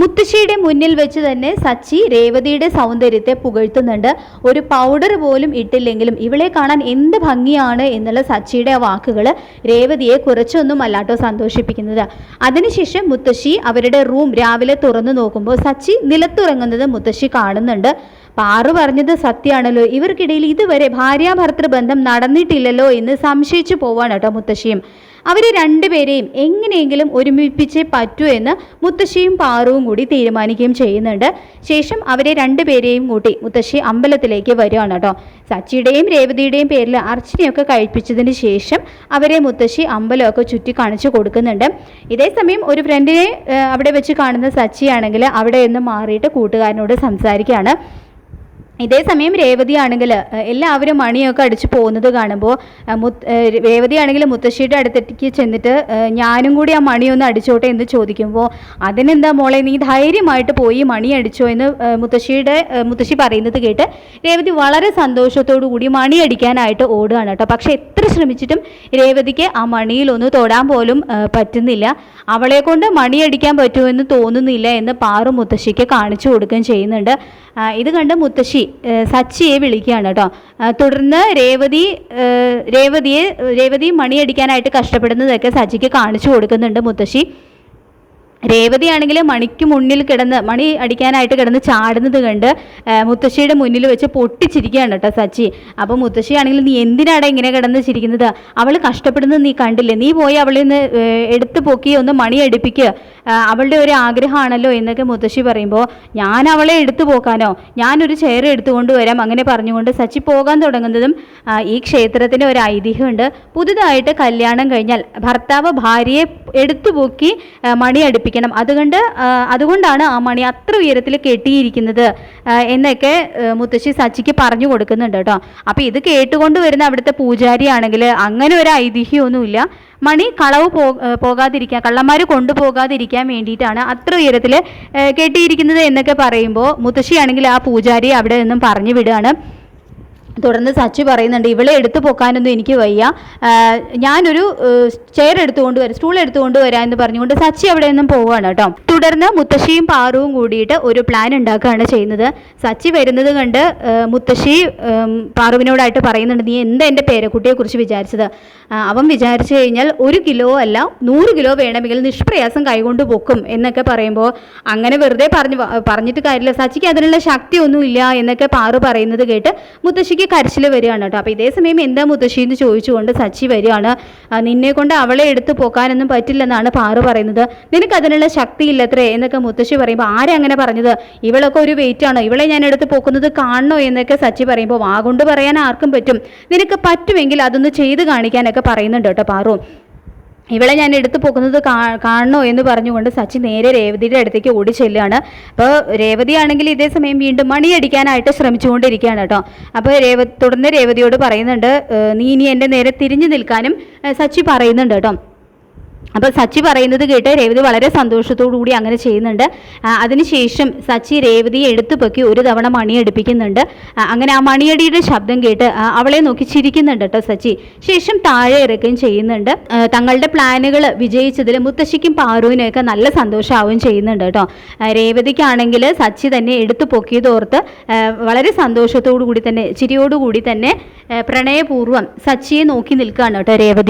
മുത്തശ്ശിയുടെ മുന്നിൽ വെച്ച് തന്നെ സച്ചി രേവതിയുടെ സൗന്ദര്യത്തെ പുകഴ്ത്തുന്നുണ്ട്. ഒരു പൗഡർ പോലും ഇട്ടില്ലെങ്കിലും ഇവളെ കാണാൻ എന്ത് ഭംഗിയാണ് എന്നുള്ള സച്ചിയുടെ വാക്കുകൾ രേവതിയെ കുറച്ചൊന്നും അല്ലാട്ടോ സന്തോഷിപ്പിക്കുന്നത്. അതിനുശേഷം മുത്തശ്ശി അവരുടെ റൂം രാവിലെ തുറന്നു നോക്കുമ്പോൾ സച്ചി നിലത്തുറങ്ങുന്നത് മുത്തശ്ശി കാണുന്നുണ്ട്. പാറു പറഞ്ഞത് സത്യമാണല്ലോ ഇവർക്കിടയിൽ ഇതുവരെ ഭാര്യാഭർത്തൃ ബന്ധം നടന്നിട്ടില്ലല്ലോ എന്ന് സംശയിച്ചു പോവാണ് കേട്ടോ മുത്തശ്ശിയും. അവർ രണ്ടുപേരെയും എങ്ങനെയെങ്കിലും ഒരുമിപ്പിച്ചേ പറ്റൂ എന്ന് മുത്തശ്ശിയും പാറുവും കൂടി തീരുമാനിക്കുകയും ചെയ്യുന്നുണ്ട്. ശേഷം അവരെ രണ്ടുപേരെയും കൂട്ടി മുത്തശ്ശി അമ്പലത്തിലേക്ക് വരികയാണ് കേട്ടോ. സച്ചിയുടെയും രേവതിയുടെയും പേരിൽ അർച്ചനയൊക്കെ കഴിപ്പിച്ചതിന് ശേഷം അവരെ മുത്തശ്ശി അമ്പലമൊക്കെ ചുറ്റി കാണിച്ചു കൊടുക്കുന്നുണ്ട്. ഇതേ സമയം ഒരു ഫ്രണ്ടിനെ അവിടെ വെച്ച് കാണുന്ന സച്ചിയാണെങ്കിൽ അവിടെ നിന്ന് മാറിയിട്ട് കൂട്ടുകാരനോട് സംസാരിക്കുകയാണ്. ഇതേ സമയം രേവതി ആണെങ്കിൽ എല്ലാവരും മണിയൊക്കെ അടിച്ച് പോകുന്നത് കാണുമ്പോൾ രേവതി ആണെങ്കിൽ മുത്തശ്ശിയുടെ അടുത്തേക്ക് ചെന്നിട്ട് ഞാനും കൂടി ആ മണിയൊന്ന് അടിച്ചോട്ടെ എന്ന് ചോദിക്കുമ്പോൾ അതിനെന്താ മോളെ നീ ധൈര്യമായിട്ട് പോയി മണി അടിച്ചോ? എന്ന് മുത്തശ്ശിയുടെ മുത്തശ്ശി പറയുന്നത് കേട്ട് രേവതി വളരെ സന്തോഷത്തോടു കൂടി മണി അടിക്കാനായിട്ട് ഓടുകയാണ് കേട്ടോ. പക്ഷെ എത്ര ശ്രമിച്ചിട്ടും രേവതിക്ക് ആ മണിയിലൊന്ന് തൊടാൻ പോലും പറ്റുന്നില്ല. അവളെ കൊണ്ട് മണി അടിക്കാൻ പറ്റുമെന്ന് തോന്നുന്നില്ല എന്ന് പാറു മുത്തശ്ശിക്ക് കാണിച്ചു കൊടുക്കുകയും ചെയ്യുന്നുണ്ട്. ഇത് കണ്ട് മുത്തശ്ശി ഏ, സച്ചിയെ വിളിക്കുകയാണ് കേട്ടോ. തുടർന്ന് രേവതി രേവതിയെ രേവതി മണിയടിക്കാനായിട്ട് കഷ്ടപ്പെടുന്നതൊക്കെ സച്ചിക്ക് കാണിച്ചു കൊടുക്കുന്നുണ്ട് മുത്തശ്ശി. രേവതിയാണെങ്കിൽ മണിക്ക് മുന്നിൽ കിടന്ന് മണി അടിക്കാനായിട്ട് കിടന്ന് ചാടുന്നത് കണ്ട് മുത്തശ്ശിയുടെ മുന്നിൽ വെച്ച് പൊട്ടിച്ചിരിക്കുകയാണ് കേട്ടോ സച്ചി. അപ്പോൾ മുത്തശ്ശിയാണെങ്കിൽ നീ എന്തിനാടാ ഇങ്ങനെ കിടന്ന് ചിരിക്കുന്നത്? അവൾ കഷ്ടപ്പെടുന്നത് നീ കണ്ടില്ലേ? നീ പോയി അവളിൽ നിന്ന് എടുത്തു പൊക്കി ഒന്ന് മണി അടിപ്പിക്കുക അവളുടെ ഒരു ആഗ്രഹമാണല്ലോ എന്നൊക്കെ മുത്തശ്ശി പറയുമ്പോൾ ഞാൻ അവളെ എടുത്തു പോക്കാനോ? ഞാനൊരു ചെയർ എടുത്തുകൊണ്ട് വരാം അങ്ങനെ പറഞ്ഞുകൊണ്ട് സച്ചി പോകാൻ തുടങ്ങുന്നതും ഈ ക്ഷേത്രത്തിന് ഒരു ഐതിഹ്യമുണ്ട്. പുതുതായിട്ട് കല്യാണം കഴിഞ്ഞാൽ ഭർത്താവ് ഭാര്യയെ എടുത്തു പൊക്കി മണി അടുപ്പിക്കണം. അതുകൊണ്ട് അതുകൊണ്ടാണ് ആ മണി അത്ര ഉയരത്തിൽ കെട്ടിയിരിക്കുന്നത് എന്നൊക്കെ മുത്തശ്ശി സച്ചിക്ക് പറഞ്ഞു കൊടുക്കുന്നുണ്ട് കേട്ടോ. അപ്പോൾ ഇത് കേട്ടുകൊണ്ട് വരുന്ന അവിടുത്തെ പൂജാരിയാണെങ്കിൽ അങ്ങനെ ഒരു ഐതിഹ്യമൊന്നുമില്ല. മണി കളവ് പോകാതിരിക്കാൻ കള്ളന്മാർ കൊണ്ടുപോകാതിരിക്കാൻ വേണ്ടിയിട്ടാണ് അത്ര ഉയരത്തിൽ കെട്ടിയിരിക്കുന്നത് എന്നൊക്കെ പറയുമ്പോൾ മുത്തശ്ശിയാണെങ്കിൽ ആ പൂജാരി അവിടെ നിന്നും പറഞ്ഞു വിടുകയാണ്. തുടർന്ന് സച്ചി പറയുന്നുണ്ട് ഇവളെ എടുത്തു പോക്കാനൊന്നും എനിക്ക് വയ്യ. ഞാനൊരു ചെയർ എടുത്തുകൊണ്ട് വരാം സ്റ്റൂൾ എടുത്തുകൊണ്ട് വരാം എന്ന് പറഞ്ഞുകൊണ്ട് സച്ചി അവിടെ നിന്നും പോവുകയാണ് കേട്ടോ. തുടർന്ന് മുത്തശ്ശിയും പാറുവും കൂടിയിട്ട് ഒരു പ്ലാൻ ഉണ്ടാക്കുകയാണ് ചെയ്യുന്നത്. സച്ചി വരുന്നത് കണ്ട് മുത്തശ്ശി പാറുവിനോടായിട്ട് പറയുന്നുണ്ട് നീ എന്താ എന്റെ പേരക്കുട്ടിയെ കുറിച്ച് വിചാരിച്ചത്? അവൻ വിചാരിച്ചു കഴിഞ്ഞാൽ ഒരു കിലോ അല്ല നൂറ് കിലോ വേണമെങ്കിൽ നിഷ്പ്രയാസം കൈകൊണ്ട് പൊക്കും എന്നൊക്കെ പറയുമ്പോൾ അങ്ങനെ വെറുതെ പറഞ്ഞു പറഞ്ഞിട്ട് കാര്യമില്ല. സച്ചിക്ക് അതിനുള്ള ശക്തിയൊന്നുമില്ല എന്നൊക്കെ പാറു പറയുന്നത് കേട്ട് മുത്തശ്ശിക്ക് കരച്ചിൽ വരികയാണ് കേട്ടോ. അപ്പോൾ ഇതേ സമയം എന്താ മുത്തശ്ശി എന്ന് ചോദിച്ചുകൊണ്ട് സച്ചി വരികയാണ്. നിന്നെ കൊണ്ട് അവളെ എടുത്ത് പോക്കാനൊന്നും പറ്റില്ലെന്നാണ് പാറു പറയുന്നത്. നിനക്ക് അതിനുള്ള ശക്തി ഇല്ലത്രേ എന്നൊക്കെ മുത്തശ്ശി പറയുമ്പോൾ ആരെ അങ്ങനെ പറഞ്ഞത്? ഇവളൊക്കെ ഒരു വെയിറ്റ് ആണോ? ഇവളെ ഞാൻ എടുത്ത് പോക്കുന്നത് കാണണോ എന്നൊക്കെ സച്ചി പറയുമ്പോൾ വാ കൊണ്ട് പറയാൻ ആർക്കും പറ്റും. നിനക്ക് പറ്റുമെങ്കിൽ അതൊന്ന് ചെയ്ത് കാണിക്കാനൊക്കെ പറയുന്നുണ്ട് കേട്ടോ പാറു. ഇവളെ ഞാൻ എടുത്തു പോകുന്നത് കാണണോ എന്ന് പറഞ്ഞുകൊണ്ട് സച്ചി നേരെ രേവതിയുടെ അടുത്തേക്ക് ഓടി ചെല്ലുകയാണ്. അപ്പോൾ രേവതി ആണെങ്കിൽ ഇതേ സമയം വീണ്ടും മണിയടിക്കാനായിട്ട് ശ്രമിച്ചുകൊണ്ടിരിക്കുകയാണ് കേട്ടോ. അപ്പോൾ രേവ തുടർന്ന് രേവതിയോട് പറയുന്നുണ്ട് നീ ഇനി എന്റെ നേരെ തിരിഞ്ഞു നിൽക്കാനും സച്ചി പറയുന്നുണ്ട് കേട്ടോ. അപ്പോൾ സച്ചി പറയുന്നത് കേട്ട് രേവതി വളരെ കൂടി അങ്ങനെ ചെയ്യുന്നുണ്ട്. അതിനുശേഷം സച്ചി രേവതിയെ എടുത്തു പൊക്കി ഒരു തവണ മണിയടിപ്പിക്കുന്നുണ്ട്. അങ്ങനെ ആ മണിയടിയുടെ ശബ്ദം കേട്ട് അവളെ നോക്കി ചിരിക്കുന്നുണ്ട് കേട്ടോ സച്ചി. ശേഷം താഴെ ഇറക്കുകയും ചെയ്യുന്നുണ്ട്. തങ്ങളുടെ പ്ലാനുകൾ വിജയിച്ചതിൽ മുത്തശ്ശിക്കും പാറുവിനൊക്കെ നല്ല സന്തോഷമാവുകയും ചെയ്യുന്നുണ്ട് കേട്ടോ. രേവതിക്കാണെങ്കിൽ സച്ചി തന്നെ എടുത്തു പൊക്കിയതോർത്ത് വളരെ സന്തോഷത്തോടു കൂടി തന്നെ ചിരിയോടുകൂടി തന്നെ പ്രണയപൂർവം സച്ചിയെ നോക്കി നിൽക്കുകയാണ് കേട്ടോ രേവതി.